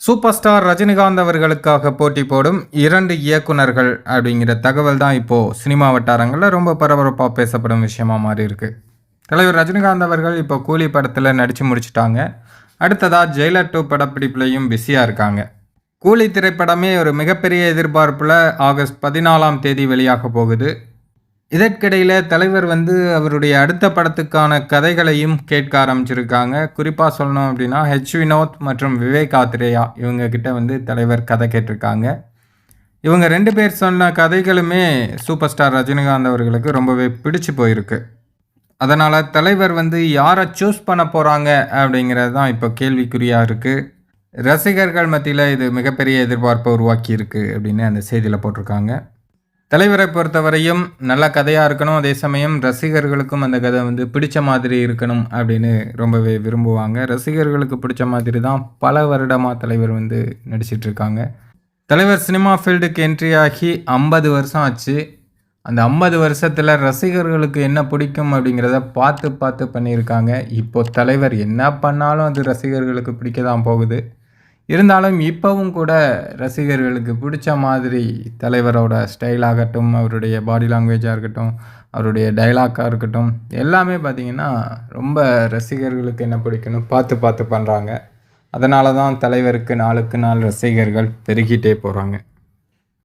Super star Rajinikanth அவர்களுக்காக போட்டி போடும் இரண்டு இயக்குனர்கள் அப்படிங்கிற தகவல் தான் இப்போது சினிமா வட்டாரங்களில் ரொம்ப பரபரப்பாக பேசப்படும் விஷயமா மாறி இருக்குது தலைவர் ரஜினிகாந்த் அவர்கள் இப்போ கூலி படத்தில் நடித்து முடிச்சிட்டாங்க. அடுத்ததாக ஜெயிலர் டூ படப்பிடிப்புலையும் பிஸியாக இருக்காங்க. கூலி திரைப்படமே ஒரு மிகப்பெரிய எதிர்பார்ப்பில் ஆகஸ்ட் பதினாலாம் தேதி வெளியாக போகுது. இதற்கிடையில் தலைவர் வந்து அவருடைய அடுத்த படத்துக்கான கதைகளையும் கேட்க ஆரம்பிச்சிருக்காங்க. குறிப்பாக சொல்லணும் அப்படின்னா ஹெச் வினோத் மற்றும் விவேக் ஆத்ரேயா இவங்க கிட்ட வந்து தலைவர் கதை கேட்டிருக்காங்க. இவங்க ரெண்டு பேர் சொன்ன கதைகளுமே சூப்பர் ஸ்டார் ரஜினிகாந்த் அவர்களுக்கு ரொம்பவே பிடிச்சு போயிருக்கு. அதனால் தலைவர் வந்து யாரை சூஸ் பண்ண போகிறாங்க அப்படிங்கிறது தான் இப்போ கேள்விக்குறியாக இருக்குது ரசிகர்கள் மத்தியில் இது மிகப்பெரிய எதிர்பார்ப்பை உருவாக்கியிருக்கு அப்படின்னு அந்த செய்தியில் போட்டிருக்காங்க. தலைவரை பொறுத்தவரையும் நல்ல கதையாக இருக்கணும். அதே சமயம் ரசிகர்களுக்கும் அந்த கதை வந்து பிடிச்ச மாதிரி இருக்கணும் அப்படின்னு ரொம்பவே விரும்புவாங்க. ரசிகர்களுக்கு பிடிச்ச மாதிரி தான் பல வருடமாக தலைவர் வந்து நடிச்சிட்ருக்காங்க தலைவர் சினிமா ஃபீல்டுக்கு என்ட்ரி ஆகி ஐம்பது வருஷம் ஆச்சு. அந்த ஐம்பது வருஷத்தில் ரசிகர்களுக்கு என்ன பிடிக்கும் அப்படிங்கிறத பார்த்து பார்த்து பண்ணியிருக்காங்க. இப்போ தலைவர் என்ன பண்ணாலும் அது ரசிகர்களுக்கு பிடிக்க தான் போகுது. இருந்தாலும் இப்போவும் கூட ரசிகர்களுக்கு பிடிச்ச மாதிரி தலைவரோட ஸ்டைலாகட்டும் அவருடைய பாடி லாங்குவேஜாக இருக்கட்டும் அவருடைய டைலாக்காக இருக்கட்டும் எல்லாமே பார்த்திங்கன்னா ரொம்ப ரசிகர்களுக்கு என்ன பிடிக்கணும் பார்த்து பார்த்து பண்ணுறாங்க அதனால தான் தலைவருக்கு நாளுக்கு நாள் ரசிகர்கள் பெருகிட்டே போகிறாங்க